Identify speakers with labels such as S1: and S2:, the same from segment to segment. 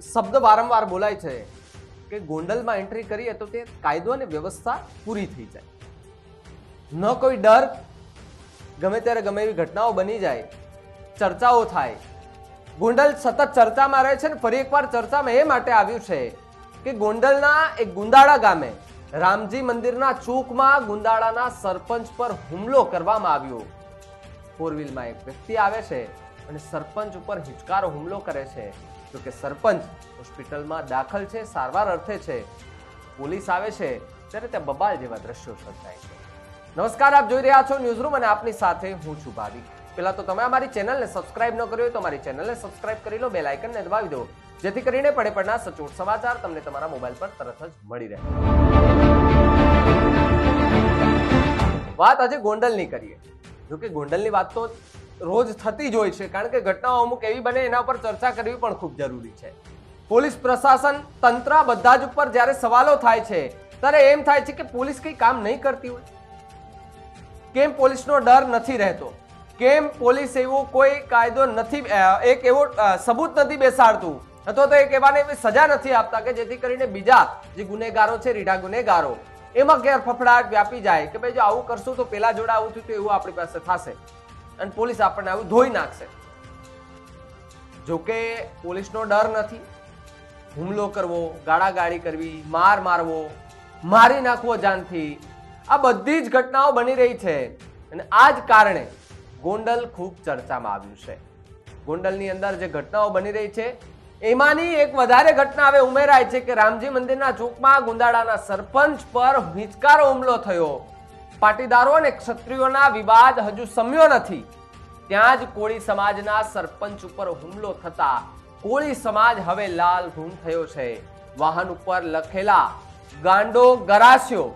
S1: શબ્દ વારંવાર બોલાય છે કે ગોંડલમાં એન્ટ્રી કરીએ તો તે કાયદો અને વ્યવસ્થા પૂરી થઈ જાય. ન કોઈ ડર, ગમે ત્યારે ગમે એવી ઘટનાઓ બની જાય, ચર્ચાઓ થાય. ગોંડલ સતત ચર્ચામાં રહે છે ને ફરી એકવાર ચર્ચામાં એ માટે આવ્યું છે કે ગોંડલના એક ગુંદાળા ગામે, રામજી મંદિરના ચોકમાં ગુંદાળાના સરપંચ પર હુમલો કરવામાં આવ્યો. ફોર વ્હીલમાં એક વ્યક્તિ આવે છે અને સરપંચ ઉપર હિચકારો હુમલો કરે છે. જો કે સરપંચ હોસ્પિટલમાં દાખલ છે, સારવાર અર્થે છે. પોલીસ આવે છે, ત્યારે ત્યાં બબાલ જેવા દ્રશ્યો સર્જાય છે. નમસ્કાર, આપ જોઈ રહ્યા છો ન્યૂઝરૂમ અને આપની સાથે હું છું ભાવિક. પહેલાં તો તમે અમારી ચેનલને સબસ્ક્રાઇબ ન કરી હોય તો અમારી ચેનલને સબસ્ક્રાઇબ કરી લો બે લાઇકનને દબાવી દો, જેથી કરીને પડે પડના સચોટ સમાચાર તમને તમારા મોબાઈલ પર તરત જ મળી રહે. વાત આજે ગોંડલની કરીએ. જોકે ગોંડલની વાત તો રોજ થતી જ હોય છે. કારણ કે ઘટનાઓ અમુક એવી બને એના ઉપર ચર્ચા કરવી પણ ખૂબ જરૂરી છે. પોલીસ પ્રશાસન તંત્ર બધા જ ઉપર જ્યારે સવાલો થાય છે, ત્યારે એમ થાય છે કે પોલીસ કંઈ કામ નહીં કરતી હોય. કેમ પોલીસનો ડર નથી રહેતો? કેમ પોલીસ એવો કોઈ કાયદો નથી એક એવો સબૂત નથી બેસાડતું? અથવા તો એક એવાને એવી સજા નથી આપતા કે જેથી કરીને બીજા જે ગુનેગારો છે, રીઢા ગુનેગારો, એમાં ગેરફફડાટ વ્યાપી જાય કે ભાઈ જો આવું કરશું તો પેલા જોડે આવું થયું તો એવું આપણી પાસે થશે. અને પોલીસ આપણને આવું ધોઈ નાખશે. જોકે પોલીસનો ડર નથી. હુમલો કરવો, ગાળાગાળી કરવી, માર મારવો, મારી નાખવો જાનથી આ બધી જ ઘટનાઓ બની રહી છે. અને આ જ કારણે ગોંડલ ખૂબ ચર્ચામાં આવ્યું છે. ગોંડલની અંદર જે ઘટનાઓ બની રહી છે, એમાંની એક વધારે ઘટના હવે ઉમેરાય છે કે રામજી મંદિરના ચોકમાં ગુંદાળાના સરપંચ પર હિંચકારો હુમલો થયો. પાટીદારો અને ક્ષત્રિયોના વિવાદ હજુ સમ્યો નથી. ત્યાં જ કોળી સમાજના સરપંચ ઉપર હુમલો થતા કોળી સમાજ હવે લાલ ઘૂમ થયો છે. વાહન ઉપર લખેલા ગાંડો ગરાસ્યો,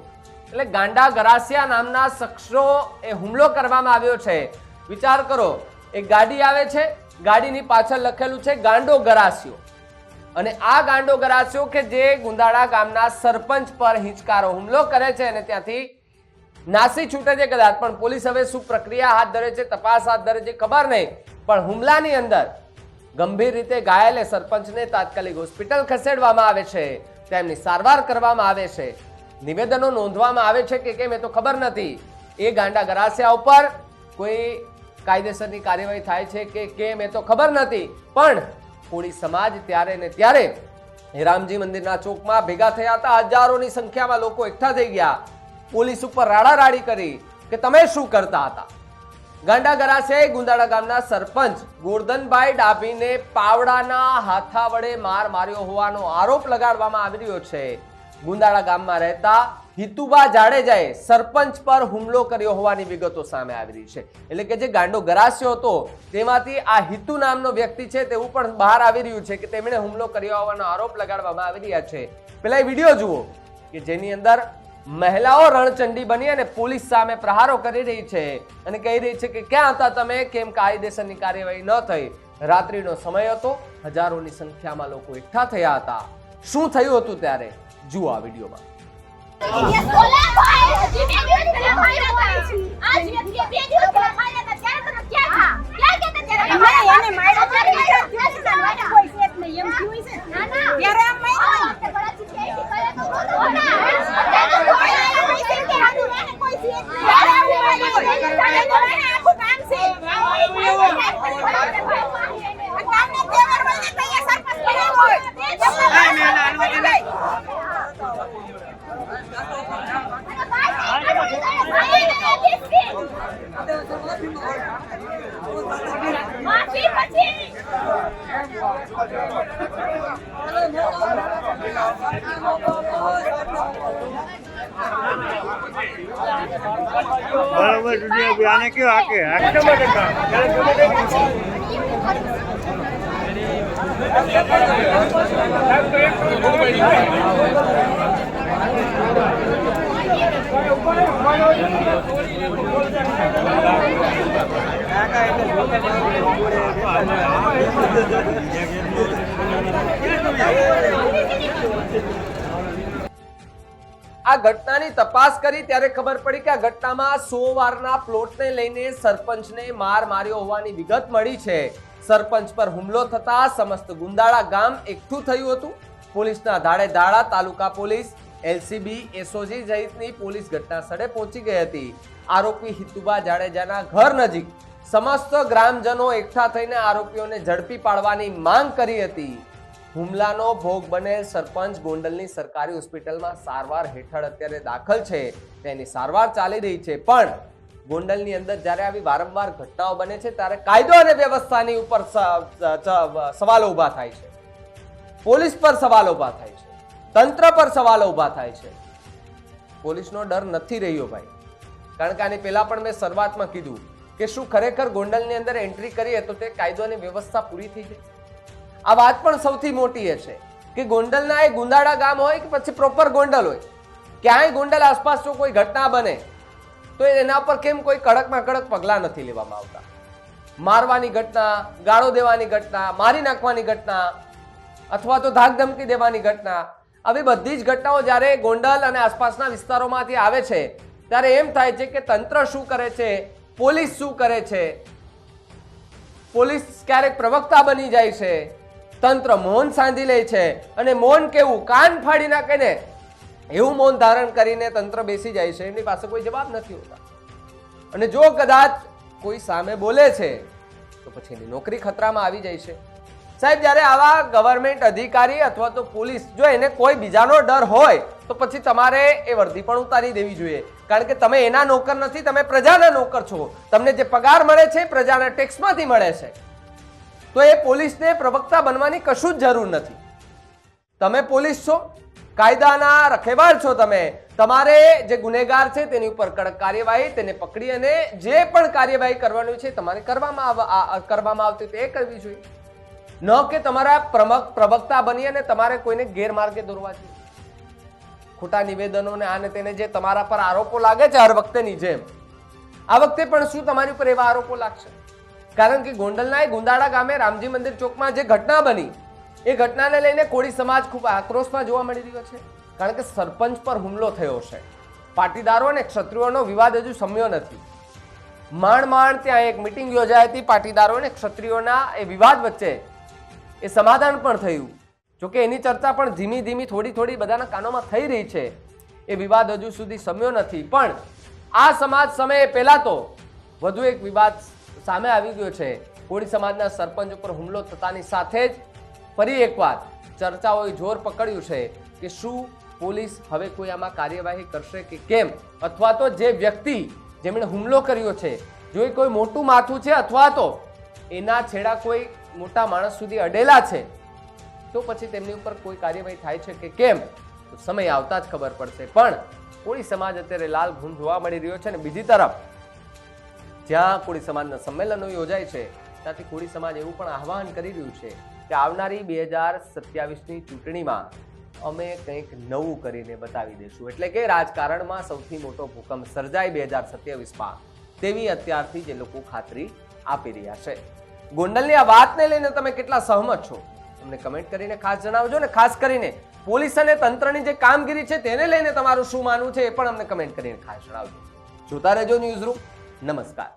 S1: એટલે ગાંડા ગરાસિયા નામના શખ્સો એ હુમલો કરવામાં આવ્યો છે. વિચાર કરો, એક ગાડી આવે છે, ગાડીની પાછળ લખેલું છે ગાંડો ગરાસ્યો. અને આ ગાંડો ગરાસ્યો કે જે ગુંદાળા ગામના સરપંચ પર હિંચકારો હુમલો કરે છે અને ત્યાંથી નાસી છૂટે છે કદાચ, પણ પોલીસ હવે શું પ્રક્રિયા હાથ ધરે છે, તપાસ હાથ ધરે છે, ખબર નહીં. પણ હુમલાની અંદર ગંભીર રીતે ઘાયલે સરપંચને તાત્કાલિક હોસ્પિટલ ખસેડવામાં આવે છે. તેમની સારવાર કરવામાં આવે છે. નિવેદનો નોંધવામાં આવે છે કે કેમ એ તો ખબર નથી. એ ગાંડા ગરાસિયા ઉપર કોઈ કાયદેસરની કાર્યવાહી થાય છે કે કેમ એ તો ખબર નથી. પણ કોળી સમાજ ત્યારે ને ત્યારે રામજી મંદિરના ચોકમાં ભેગા થયા હતા. હજારોની સંખ્યામાં લોકો એકઠા થઈ ગયા. પોલીસ ઉપર રાડારાડી કરી કે તમે શું કરતા હતા? ગાંડા ગરાસિયાએ ગુંદાળા ગામના સરપંચ ગોરધનભાઈ ડાભીને પાવડાના હાથા વડે માર માર્યો હોવાનો આરોપ લગાડવામાં આવી રહ્યો છે. ગુંદાળા ગામમાં રહેતા હિતુબા જાડેજાએ સરપંચ પર હુમલો કર્યો હોવાની વિગતો સામે આવી રહી છે. એટલે કે જે ગાંડો ગરાસ્યો હતો, તેમાંથી આ હિતુ નામનો વ્યક્તિ છે તેવું પણ બહાર આવી રહ્યું છે કે તેમણે હુમલો કર્યો હોવાનો આરોપ લગાડવામાં આવી રહ્યા છે. પેલા વીડિયો જુઓ કે જેની અંદર મહિલાઓ રણચંડી બની અને પોલીસ સામે પ્રહારો કરી રહી છે અને કહી રહી છે કે ક્યાં હતા તમે, કેમ કાયદેસરની કાર્યવાહી ન થઈ? રાત્રિનો સમય હતો, હજારોની સંખ્યામાં લોકો એકઠા થયા હતા. શું થયું હતું ત્યારે? જુઓ આ વિડીયોમાં.
S2: બરાબર દુનિયા આને કેવું હાકે? હાકે ગમે તે
S1: આ ઘટનાની તપાસ કરી ત્યારે ખબર પડી કે આ ઘટનામાં સો વારના પ્લોટને લઈને સરપંચને માર માર્યો હોવાની વિગત મળી છે. સરપંચ પર હુમલો થતા સમસ્ત ગુંદાળા ગામ એકઠું થયું હતું. પોલીસના ધાડે ધાડા તાલુકા પોલીસ, એલસીબી, એસઓજી સહિતની પોલીસ ઘટના સ્થળે પહોંચી ગઈ હતી. આરોપી હિતુબા જાડેજાના ઘર નજીક સમસ્ત ગ્રામજનો એકઠા થઈને આરોપીઓને ઝડપી પાડવાની માંગ કરી હતી. હુમલાનો ભોગ બનેલ સરપંચ ગોંડલની સરકારી હોસ્પિટલમાં સારવાર હેઠળ અત્યારે દાખલ છે. તેની સારવાર ચાલી રહી છે, પણ ગોંડલની અંદર જ્યારે આવી વારંવાર ઘટનાઓ બને છે, ત્યારે કાયદો અને વ્યવસ્થાની ઉપર સવાલો ઊભા થાય છે. પોલીસ પર સવાલો ઊભા થાય છે. તંત્ર પર સવાલો ઊભા થાય છે. પોલીસનો ડર નથી રહ્યો ભાઈ. કારણ કે આની પહેલા પણ મેં શરૂઆતમાં કીધું કે શું ખરેખર ગોંડલની અંદર એન્ટ્રી કરીએ તો તે કાયદો અને વ્યવસ્થા પૂરી થઈ જાય? આ વાત પણ સૌથી મોટી એ છે કે ગોંડલના એ ગુંદાળા ગામ હોય કે પછી પ્રોપર ગોંડલ હોય, ક્યાંય ગોંડલ આસપાસ જો કોઈ ઘટના બને, તો એના પર કેમ કોઈ કડકમાં કડક પગલાં નથી લેવામાં આવતા? મારવાની ઘટના, ગાળો દેવાની ઘટના, મારી નાખવાની ઘટના, અથવા તો ધાક ધમકી દેવાની ઘટના, આવી બધી જ ઘટનાઓ જ્યારે ગોંડલ અને આસપાસના વિસ્તારોમાંથી આવે છે, ત્યારે એમ થાય છે કે તંત્ર શું કરે છે, પોલીસ શું કરે છે, પોલીસ ક્યારેક પ્રવક્તા બની જાય છે તંત્ર મૌન સાંધી લે છે અને મૌન કેવું? કાન ફાડી નાખે ને એવું મૌન ધારણ કરીને તંત્ર બેસી જાય છે. એમની પાસે કોઈ જવાબ નથી હોતા. અને જો કદાચ કોઈ સામે બોલે છે, તો પછી એની નોકરી ખતરામાં આવી જાય છે. સાહેબ, જ્યારે આવા ગવર્મેન્ટ અધિકારી અથવા તો પોલીસ, જો એને કોઈ બીજાનો ડર હોય, તો પછી તમારે એ વર્દી પણ ઉતારી દેવી જોઈએ. કારણ કે તમે એના નોકર નથી, તમે પ્રજાના નોકર છો. તમને જે પગાર મળે છે પ્રજાના ટેક્સમાંથી મળે છે. તો એ પોલીસને પ્રવક્તા બનવાની કશું જ જરૂર નથી. તમે પોલીસ છો, કાયદાના રખેવાળ છો તમે, તમારે જે ગુનેગાર છે તેની ઉપર કડક કાર્યવાહી, તેને પકડી અને જે પણ કાર્યવાહી કરવાની છે તમારે કરવામાં કરવામાં આવતી તે કરવી જોઈએ. ન કે તમારા પ્રમક, પ્રવક્તા બની અને તમારે કોઈને ગેરમાર્ગે દોરવા જોઈએ. ખોટા નિવેદનો ને આને તેને જે તમારા પર આરોપો લાગે છે હર વખતેની જેમ, આ વખતે પણ શું તમારી ઉપર એવા આરોપો લાગશે? કારણ કે ગોંડલના એ ગુંદાળા ગામે રામજી મંદિર ચોકમાં જે ઘટના બની, એ ઘટનાને લઈને કોળી સમાજ ખૂબ આક્રોશમાં જોવા મળી રહ્યો છે. કારણ કે સરપંચ પર હુમલો થયો છે. પાટીદારો અને ક્ષત્રિયોનો વિવાદ હજુ સમ્યો નથી. માંડ માંડ ત્યાં એક મિટિંગ યોજાઈ હતી, પાટીદારો અને ક્ષત્રિયોના એ વિવાદ વચ્ચે. એ સમાધાન પણ થયું. જોકે એની ચર્ચા પણ ધીમી ધીમી થોડી થોડી બધાના કાનોમાં થઈ રહી છે. એ વિવાદ હજુ સુધી સમ્યો નથી. પણ આ સમાજ સમયે પહેલાં તો વધુ એક વિવાદ સામે આવી ગયો છે. કોળી સમાજના સરપંચ ઉપર હુમલો થતાની સાથે જ ફરી એકવાર ચર્ચાઓએ જોર પકડ્યું છે કે શું પોલીસ હવે કોઈ આમાં કાર્યવાહી કરશે કે કેમ? અથવા તો જે વ્યક્તિ જેમણે હુમલો કર્યો છે, જો એ કોઈ મોટું માથું છે અથવા તો એના છેડા કોઈ મોટા માણસ સુધી અડેલા છે, તો પછી તેમની ઉપર કોઈ કાર્યવાહી થાય છે કે કેમ? સમય આવતા જ ખબર પડશે. પણ કોળી સમાજ અત્યારે લાલ ઘૂમ જોવા મળી રહ્યો છે અને બીજી તરફ જ્યાં કોળી સમાજના સંમેલનો યોજાય છે, ત્યાંથી કોળી સમાજ એવું પણ આહવાન કરી રહ્યું છે કે આવનારી બે હજાર સત્યાવીસની ચૂંટણીમાં અમે કંઈક નવું કરીને બતાવી દઈશું એટલે કે રાજકારણમાં સૌથી મોટો ભૂકંપ સર્જાય બે હજાર સત્યાવીસમાં, તેવી અત્યારથી જે લોકો ખાતરી આપી રહ્યા છે. ગોંડલની આ વાતને લઈને તમે કેટલા સહમત છો? અમને કમેન્ટ કરીને ખાસ જણાવજો ને ખાસ કરીને પોલીસ અને તંત્રની જે કામગીરી છે તેને લઈને તમારું શું માનવું છે એ પણ અમને કમેન્ટ કરીને ખાસ જણાવજો. જોતા રહેજો ન્યૂઝ રૂમ નમસ્કાર.